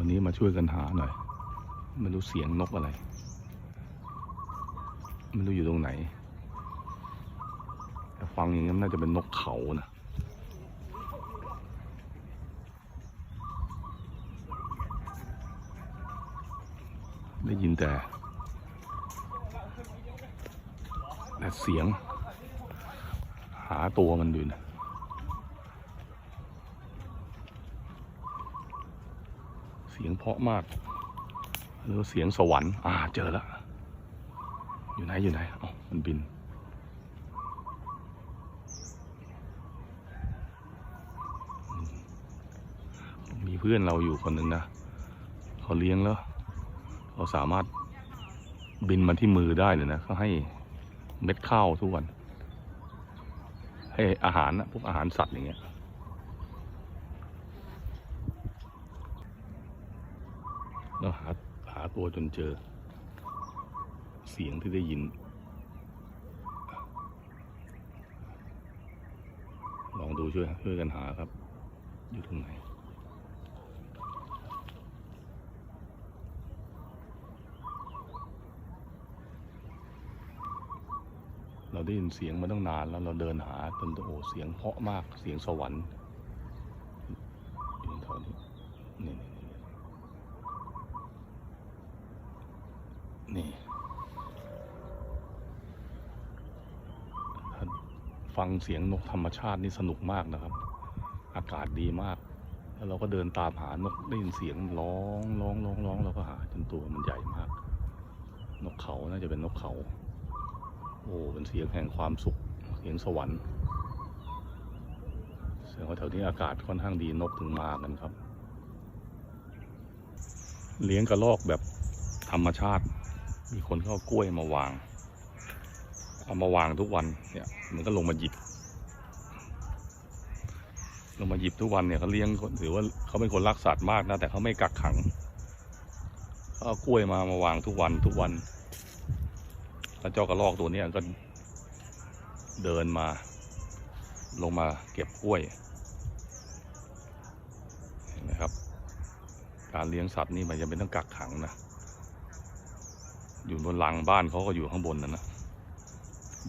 วันนี้มาช่วยกันหาหน่อยไม่รู้เสียงนกอะไรไม่รู้อยู่ตรงไหนแต่ฟังอย่างนี้น่าจะเป็นนกเขานะได้ยินแต่แต่เสียง หาตัวมันอยู่นะ สียงเพาะมากหรือว่าเสียงสวรรค์ อ่า เจอแล้ว อยู่ไหน อยู่ไหนอ๋อมันบิน มีเพื่อนเราอยู่คนหนึ่งนะเขาเลี้ยงแล้ว เขาสามารถบินมาที่มือได้เลยนะเขาให้เม็ดข้าวทุกวัน ให้อาหารนะพวกอาหารสัตว์อย่างเงี้ย แล้วหา หาตัวจนเจอ เสียงที่ได้ยิน ลองดูช่วยช่วยกันหาครับ อยู่ตรงไหนเราได้ยินเสียงมาตั้งนานแล้วเราเดินหาจนโอ้เสียงเพาะมากเสียงสวรรค์อยู่แถวนี้นี่นี่นี่ถ้า ฟังเสียงนกธรรมชาตินี่สนุกมากนะครับ อากาศดีมาก แล้วเราก็เดินตามหานกได้ยินเสียงร้องร้องร้องร้องเราก็หาจนตัวมันใหญ่มาก นกเขาน่าจะเป็นนกเขา โอ้เป็นเสียงแห่งความสุขเสียงสวรรค์เสียงว่าแถวนี้อากาศค่อนข้างดีนกถึงมากันครับ เลี้ยงกระรอกแบบธรรมชาติ มีคนเขาเอากล้วยมาวาง เอามาวางทุกวันเนี่ย มันก็ลงมาหยิบ ลงมาหยิบทุกวันเนี่ยเขาเลี้ยงถือว่าเขาเป็นคนรักสัตว์มากนะแต่เขาไม่กักขังเขาเอากล้วยมามาวางทุกวันทุกวันแล้วเจ้ากระรอกตัวเนี้ยก็เดินมา ลงมาเก็บกล้วยเห็นไหมครับ การเลี้ยงสัตว์นี่มันจะเป็นต้องกักขังนะอยู่บนหลังบ้านเขาก็อยู่ข้างบนนะนะ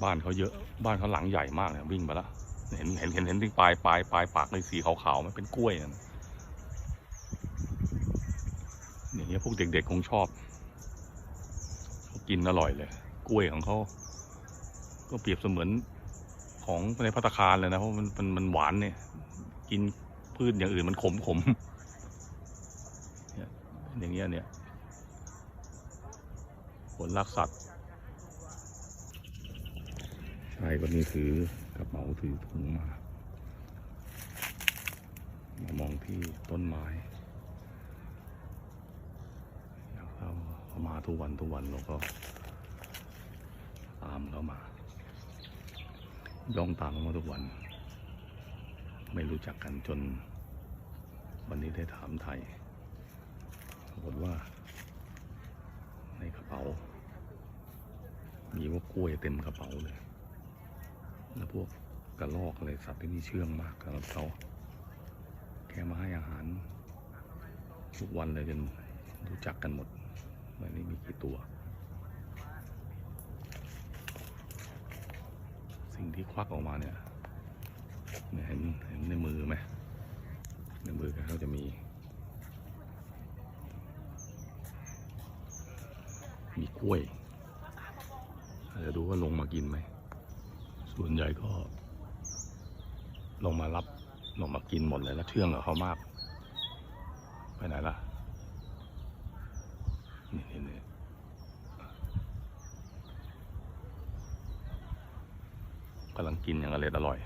บ้านเขาเยอะ บ้านเขาหลังใหญ่มากเลยวิ่งไปแล้วเห็นเห็นเห็นเห็นที่ปลายปลายปลายปากเลยสีขาวๆมันเป็นกล้วยนะอย่างเงี้ยพวกเด็กๆคงชอบเขากินอร่อยเลย กล้วยของเขาก็เปรียบเสมือนของในพัตคารเลยนะเพราะมันมันมันหวานเนี่ย กินพืชอย่างอื่นมันขมขมอย่างเงี้ยเนี่ยคนรักสัตว์ ชายคนนี้ถือกระเป๋าถือถุงมามามองที่ต้นไม้อยากเข้าเขามาทุกวันทุกวันแล้วก็ตามเขามา ย่องตามเขามาทุกวัน ไม่รู้จักกันจน วันนี้ได้ถามไทยปรากฏว่า ในกระเป๋า มีพวกกล้วยเต็มกระเป๋าเลย แล้วพวกกระรอกอะไรสัตว์ที่นี่เชื่องมากสำหรับเขาแค่มาให้อาหาร ทุกวันเลยจนรู้จักกันหมดวันนี้มีกี่ตัว สิ่งที่ควักออกมาเนี่ยเนี่ยเห็นเห็นในมือไหมในมือเขาจะมี มีกล้วยอาจจะดูว่าลงมากินไหม ส่วนใหญ่ก็ลงมารับลงมากินหมดเลยแล้วเชื่องกับเขามาก ไปไหนล่ะ นี่นี่นี่กำลังกินอย่างอร่อยอร่อย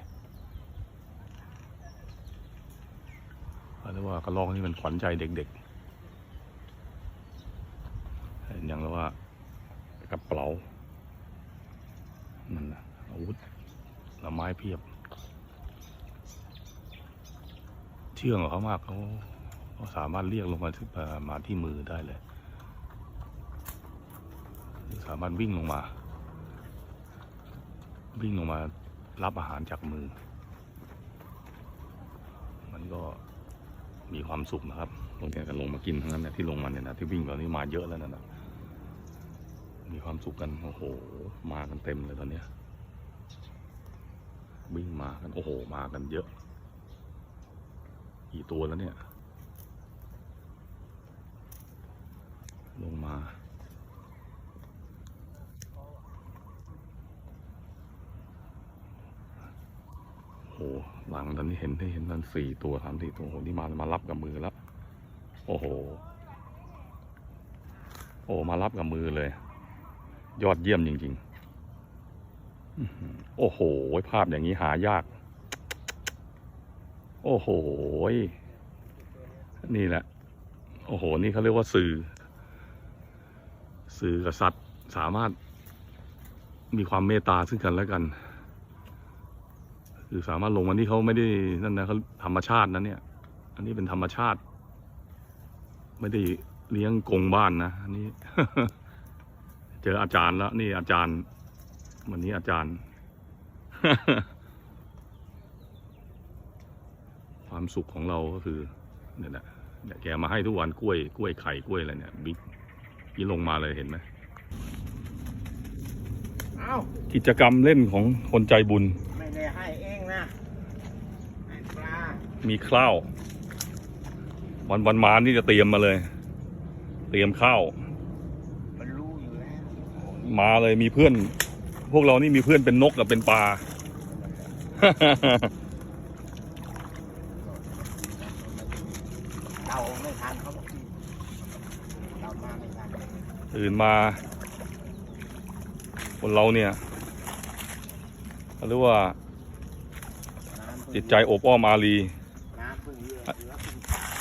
เรียกว่ากระรอกนี่มันขวัญใจเด็กๆเห็นอย่างแล้วว่ากระเป๋านั่นนะอาวุธ ลไม้เพียบ เชื่องเขามากเขาเขาสามารถเรียกลงมาที่มาที่มือได้เลย สามารถวิ่งลงมา วิ่งลงมารับอาหารจากมือ มันก็มีความสุขนะครับตรงนี้กันลงมากินทั้งนั้นเนี่ยที่ลงมาเนี่ยนะที่วิ่งตอนนี้มาเยอะแล้วนะนะมีความสุขกัน โอ้โห มากันเต็มเลยตอนเนี้ย วิ่งมากัน โอ้โห มากันเยอะ กี่ตัวแล้วเนี่ย ลงมาโอ้โหหลังตอนนี้เห็นได้เห็นมันสี่ตัวสามสี่ตัวโอ้โหนี่มามารับกับมือแล้ว โอ้โห โอ้มารับกับมือเลย ยอดเยี่ยมจริง ๆ โอ้โห ภาพอย่างนี้หายาก โอ้โห นี่แหละ โอ้โห นี่เขาเรียกว่าสื่อ สื่อกับสัตว์สามารถมีความเมตตาซึ่งกันและกัน คือสามารถลงมาที่เขาไม่ได้นั่นนะเขาธรรมชาตินะเนี่ย อันนี้เป็นธรรมชาติ ไม่ได้เลี้ยงกรงบ้านนะอันนี้ เจออาจารย์แล้ว นี่อาจารย์ วันนี้อาจารย์ ความสุขของเราก็คือเนี่ยแหละเนี่ยแกมาให้ทุกวันกล้วยกล้วยไข่กล้วยอะไรเนี่ยบิ๊กยี่ลงมาเลยเห็นไหมเอ้ากิจกรรมเล่นของคนใจบุญ ไม่ได้ให้เองนะให้ปลามีข้าว วันวันมานี่จะเตรียมมาเลย เตรียมข้าว มันรู้อยู่แล้ว มาเลยมีเพื่อน พวกเรานี่มีเพื่อนเป็นนกกับเป็นปลา เราไม่ทันเขาบอกพี่เรามาไม่ทันตื่นมา คนเราเนี่ยเขาเรียกว่าน้ำเพิ่งจิตใจอบอ้อมอารี น้ำเพิ่งเยอะเหลือเพิ่ง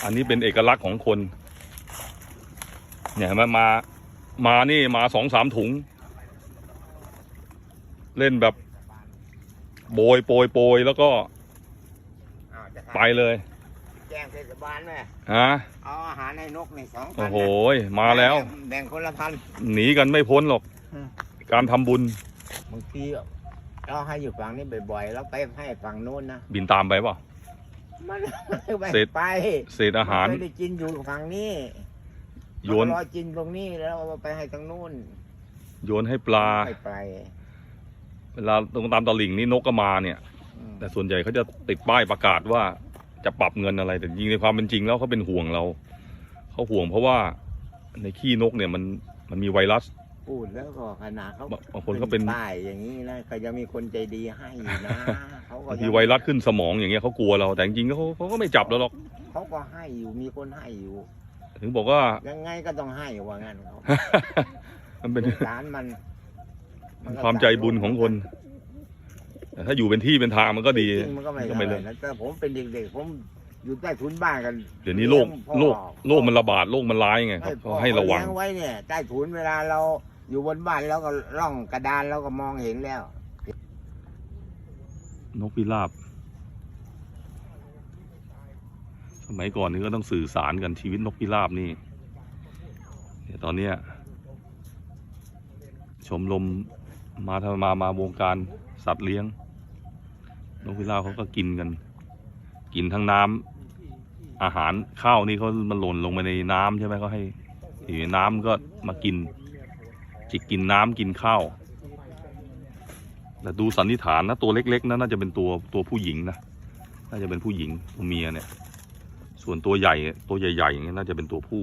อันนี้เป็นเอกลักษณ์ของคน เนี่ยเห็นไหมมา มานี่มาสองสามถุง เล่นแบบโบยโปรยโปรยแล้วก็อ้าวจะไปเลยแจ้งเทศบาลไหมฮะเอาอาหารให้นกในสองพันโอ้โหนะมาแล้ว แบ่งคนละพัน หนีกันไม่พ้นหรอก อืม การทำบุญบางทีเราให้อยู่ฝั่งนี้บ่อยๆแล้วไปให้ฝั่งโน้นนะบินตามไปเปล่า มัน ไม่เสร็จ ไปเศษอาหารไม่ได้กินอยู่ฝั่งนี้โยนรอกินตรงนี้แล้วเอาไปให้ทางนู้นโยนให้ปลา ไม่ไป เวลาตรงตามตลิ่งนี่นกก็มาเนี่ยอืมแต่ส่วนใหญ่เขาจะติดป้ายประกาศว่าจะปรับเงินอะไร แต่จริงในความเป็นจริงแล้วเขาเป็นห่วงเราเขาห่วงเพราะว่าในขี้นกเนี่ยมันมันมีไวรัสพูดแล้วก็ขนาดเขาบางบางคนก็เป็นป้ายอย่างนี้นะก็ยังมีคนใจดีให้อยู่นะเขาก็บางยังทีไวรัสขึ้นสมองอย่างเงี้ยเขากลัวเราแต่จริงๆเขาเขาก็ไม่จับเราหรอกเขาก็ให้อยู่มีคนให้อยู่ ถึงบอกว่ายังไงก็ต้องให้ว่างั้นเขามันเป็นสงสารมัน นก็ความใจบุญของคนแต่ถ้าอยู่เป็นที่เป็นทางมันก็ดีจริงๆมันก็ไม่ก็เท่าไม่ไหเลร่ยนะแต่ผมเป็นเด็กๆผมอยู่ใต้ถุนบ้านกันเดี๋ยวนี้โรคเลี้ยงพ่อโรคโรคมันระบาดโรคมันร้ายไงครับพ่อเขาให้ระวัง เลี้ยงไว้เนี่ยใต้ถุนเวลาเราอยู่บนบ้านแล้วก็ร่องกระดานเราก็มองเห็นแล้ว นกพิราบ สมัยก่อนนี่ก็ต้องสื่อสารกันชีวิตนกพิราบนี่เนี่ยตอนเนี้ยชมรม มาทำมามาวงการสัตว์เลี้ยงนกพิราบเขาก็กินกัน กินทั้งน้ำอาหารข้าวนี่เขามันหล่นลงไปในน้ำใช่ไหมเขาให้อยู่ในน้ำก็มากิน จิกกินน้ำกินข้าวแต่ดูสันนิษฐานนะตัวเล็กๆนะน่าจะเป็นตัวตัวผู้หญิงนะน่าจะเป็นผู้หญิงตัวเมียเนี่ย ส่วนตัวใหญ่ตัวใหญ่ๆอย่างเงี้น่าจะเป็นตัวผู้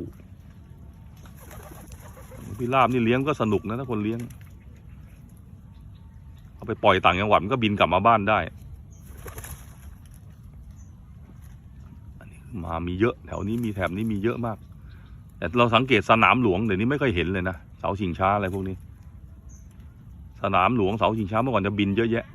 พิราบนี่เลี้ยงก็สนุกนะถ้าคนเลี้ยง เอาไปปล่อยต่างจังหวัดมันก็บินกลับมาบ้านได้ อันนี้มามีเยอะแถวนี้มีแถบนี้มีเยอะมาก แต่เราสังเกตสนามหลวงเดี๋ยวนี้ไม่ค่อยเห็นเลยนะเสาชิงช้าอะไรพวกนี้ สนามหลวงเสาชิงช้าเมื่อก่อนจะบินเยอะแยะ